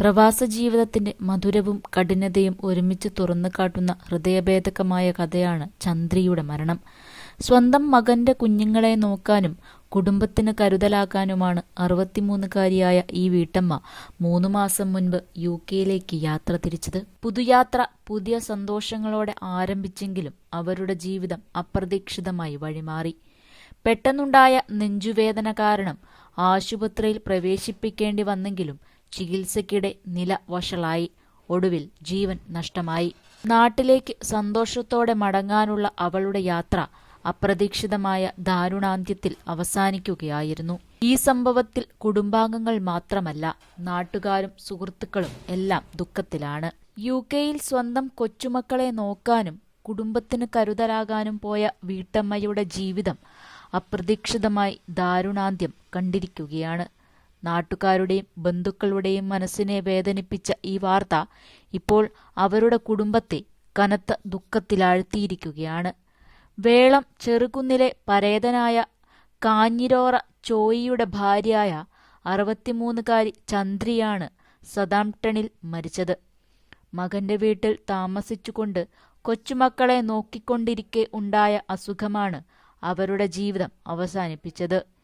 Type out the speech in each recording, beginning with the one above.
പ്രവാസ ജീവിതത്തിന്റെ മധുരവും കഠിനതയും ഒരുമിച്ച് തുറന്നു കാട്ടുന്ന ഹൃദയഭേദകമായ കഥയാണ് ചന്ദ്രിയുടെ മരണം. സ്വന്തം മകന്റെ കുഞ്ഞുങ്ങളെ നോക്കാനും കുടുംബത്തിന് കരുതലാക്കാനുമാണ് അറുപത്തിമൂന്നുകാരിയായ ഈ വീട്ടമ്മ മൂന്നു മാസം മുൻപ് യു കെയിലേക്ക് യാത്ര തിരിച്ചത്. പുതുയാത്ര പുതിയ സന്തോഷങ്ങളോടെ ആരംഭിച്ചെങ്കിലും അവരുടെ ജീവിതം അപ്രതീക്ഷിതമായി വഴിമാറി. പെട്ടെന്നുണ്ടായ നെഞ്ചുവേദന കാരണം ആശുപത്രിയിൽ പ്രവേശിപ്പിക്കേണ്ടി വന്നെങ്കിലും ചികിത്സയ്ക്കിടെ നില വഷളായി. ഒടുവിൽ ജീവൻ നഷ്ടമായി. നാട്ടിലേക്ക് സന്തോഷത്തോടെ മടങ്ങാനുള്ള അവളുടെ യാത്ര അപ്രതീക്ഷിതമായ ദാരുണാന്ത്യത്തിൽ അവസാനിക്കുകയായിരുന്നു. ഈ സംഭവത്തിൽ കുടുംബാംഗങ്ങൾ മാത്രമല്ല നാട്ടുകാരും സുഹൃത്തുക്കളും എല്ലാം ദുഃഖത്തിലാണ്. യു കെയിൽ സ്വന്തം കൊച്ചുമക്കളെ നോക്കാനും കുടുംബത്തിന് കരുതലാകാനും പോയ വീട്ടമ്മയുടെ ജീവിതം അപ്രതീക്ഷിതമായി ദാരുണാന്ത്യം കണ്ടിരിക്കുകയാണ്. നാട്ടുകാരുടെയും ബന്ധുക്കളുടെയും മനസ്സിനെ വേദനിപ്പിച്ച ഈ വാർത്ത ഇപ്പോൾ അവരുടെ കുടുംബത്തെ കനത്ത ദുഃഖത്തിലാഴ്ത്തിയിരിക്കുകയാണ്. വേളം ചെറുകുന്നിലെ പരേതനായ കാഞ്ഞിരോറ ചോയിയുടെ ഭാര്യയായ അറുപത്തിമൂന്നുകാരി ചന്ദ്രിയാണ് സദാംടണിൽ മരിച്ചത്. മകന്റെ വീട്ടിൽ താമസിച്ചുകൊണ്ട് കൊച്ചുമക്കളെ നോക്കിക്കൊണ്ടിരിക്കെ ഉണ്ടായ അസുഖമാണ് അവരുടെ ജീവിതം അവസാനിപ്പിച്ചത്.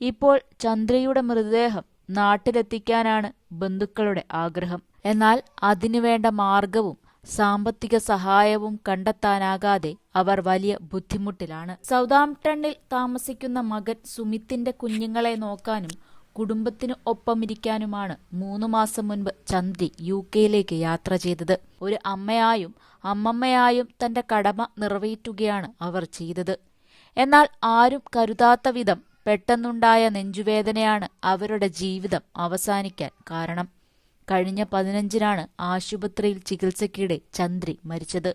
ഇപ്പോൾ ചന്ദ്രയുടെ മൃതദേഹം നാട്ടിലെത്തിക്കാനാണ് ബന്ധുക്കളുടെ ആഗ്രഹം. എന്നാൽ അതിനുവേണ്ട മാർഗവും സാമ്പത്തിക സഹായവും കണ്ടെത്താനാകാതെ അവർ വലിയ ബുദ്ധിമുട്ടിലാണ്. സൗതാംപ്ടണിൽ താമസിക്കുന്ന മകൻ സുമിത്തിന്റെ കുഞ്ഞുങ്ങളെ നോക്കാനും കുടുംബത്തിനു ഒപ്പമിരിക്കാനുമാണ് മൂന്നു മാസം മുൻപ് ചന്ദ്രി യു കെയിലേക്ക് യാത്ര ചെയ്തത്. ഒരു അമ്മയായും അമ്മമ്മയായും തന്റെ കടമ നിറവേറ്റുകയാണ് അവർ ചെയ്തത്. എന്നാൽ ആരും കരുതാത്ത വിധം പെട്ടെന്നുണ്ടായ നെഞ്ചുവേദനയാണ് അവരുടെ ജീവിതം അവസാനിക്കാൻ കാരണം. കഴിഞ്ഞ പതിനഞ്ചിനാണ് ആശുപത്രിയിൽ ചികിത്സയ്ക്കിടെ ചന്ദ്രി മരിച്ചത്.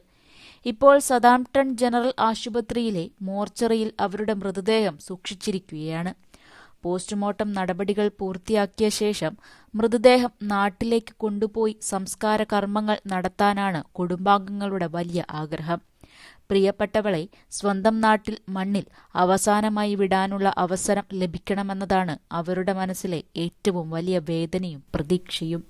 ഇപ്പോൾ സദാംപ്ടൺ ജനറൽ ആശുപത്രിയിലെ മോർച്ചറിയിൽ അവരുടെ മൃതദേഹം സൂക്ഷിച്ചിരിക്കുകയാണ്. പോസ്റ്റ്മോർട്ടം നടപടികൾ പൂർത്തിയാക്കിയ ശേഷം മൃതദേഹം നാട്ടിലേക്ക് കൊണ്ടുപോയി സംസ്കാര കർമ്മങ്ങൾ നടത്താനാണ് കുടുംബാംഗങ്ങളുടെ വലിയ ആഗ്രഹം. പ്രിയപ്പെട്ടവളെ സ്വന്തം നാട്ടിൽ മണ്ണിൽ അവസാനമായി വിടാനുള്ള അവസരം ലഭിക്കണമെന്നതാണ് അവരുടെ മനസ്സിലെ ഏറ്റവും വലിയ വേദനയും പ്രതീക്ഷയും.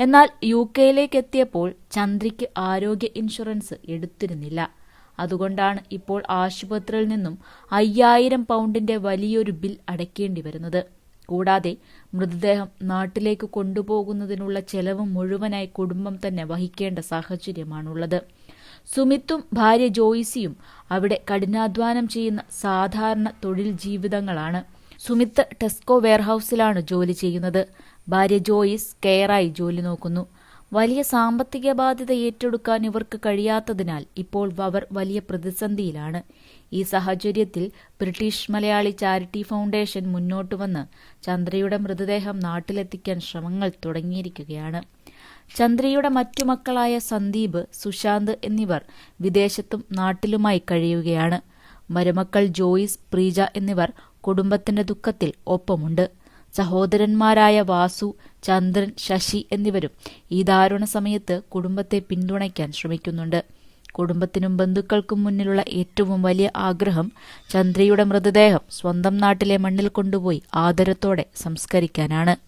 എന്നാൽ യു കെയിലേക്ക് എത്തിയപ്പോൾ ചന്ദ്രിക്ക് ആരോഗ്യ ഇൻഷുറൻസ് എടുത്തിരുന്നില്ല. അതുകൊണ്ടാണ് ഇപ്പോൾ ആശുപത്രിയിൽ നിന്നും അയ്യായിരം പൗണ്ടിന്റെ വലിയൊരു ബിൽ അടയ്ക്കേണ്ടി വരുന്നത്. കൂടാതെ മൃതദേഹം നാട്ടിലേക്ക് കൊണ്ടുപോകുന്നതിനുള്ള ചെലവ് മുഴുവനായി കുടുംബം തന്നെ വഹിക്കേണ്ട സാഹചര്യമാണുള്ളത്. സുമിത്തും ഭാര്യ ജോയിസിയും അവിടെ കഠിനാധ്വാനം ചെയ്യുന്ന സാധാരണ തൊഴിൽ ജീവിതങ്ങളാണ്. സുമിത്ത് ടെസ്കോ വെയർഹൌസിലാണ് ജോലി ചെയ്യുന്നത്. ഭാര്യ ജോയിസ് കെയറായി ജോലി നോക്കുന്നു. വലിയ സാമ്പത്തിക ബാധ്യത ഏറ്റെടുക്കാൻ ഇവർക്ക് കഴിയാത്തതിനാൽ ഇപ്പോൾ അവർ വലിയ പ്രതിസന്ധിയിലാണ്. ഈ സാഹചര്യത്തിൽ ബ്രിട്ടീഷ് മലയാളി ചാരിറ്റി ഫൗണ്ടേഷൻ മുന്നോട്ട് വന്ന് ചന്ദ്രയുടെ മൃതദേഹം നാട്ടിലെത്തിക്കാൻ ശ്രമങ്ങൾ തുടങ്ങിയിരിക്കുകയാണ്. ചന്ദ്രയുടെ മറ്റു മക്കളായ സന്ദീപ് സുശാന്ത് എന്നിവർ വിദേശത്തും നാട്ടിലുമായി കഴിയുകയാണ്. മരുമക്കൾ ജോയിസ് പ്രീജ എന്നിവർ കുടുംബത്തിന്റെ ദുഃഖത്തിൽ ഒപ്പമുണ്ട്. സഹോദരന്മാരായ വാസു ചന്ദ്രൻ ശശി എന്നിവരും ഈ ദാരുണ സമയത്ത് കുടുംബത്തെ പിന്തുണയ്ക്കാൻ ശ്രമിക്കുന്നുണ്ട്. കുടുംബത്തിനും ബന്ധുക്കൾക്കും മുന്നിലുള്ള ഏറ്റവും വലിയ ആഗ്രഹം ചന്ദ്രയുടെ മൃതദേഹം സ്വന്തം നാട്ടിലെ മണ്ണിൽ കൊണ്ടുപോയി ആദരത്തോടെ സംസ്കരിക്കാനാണ്.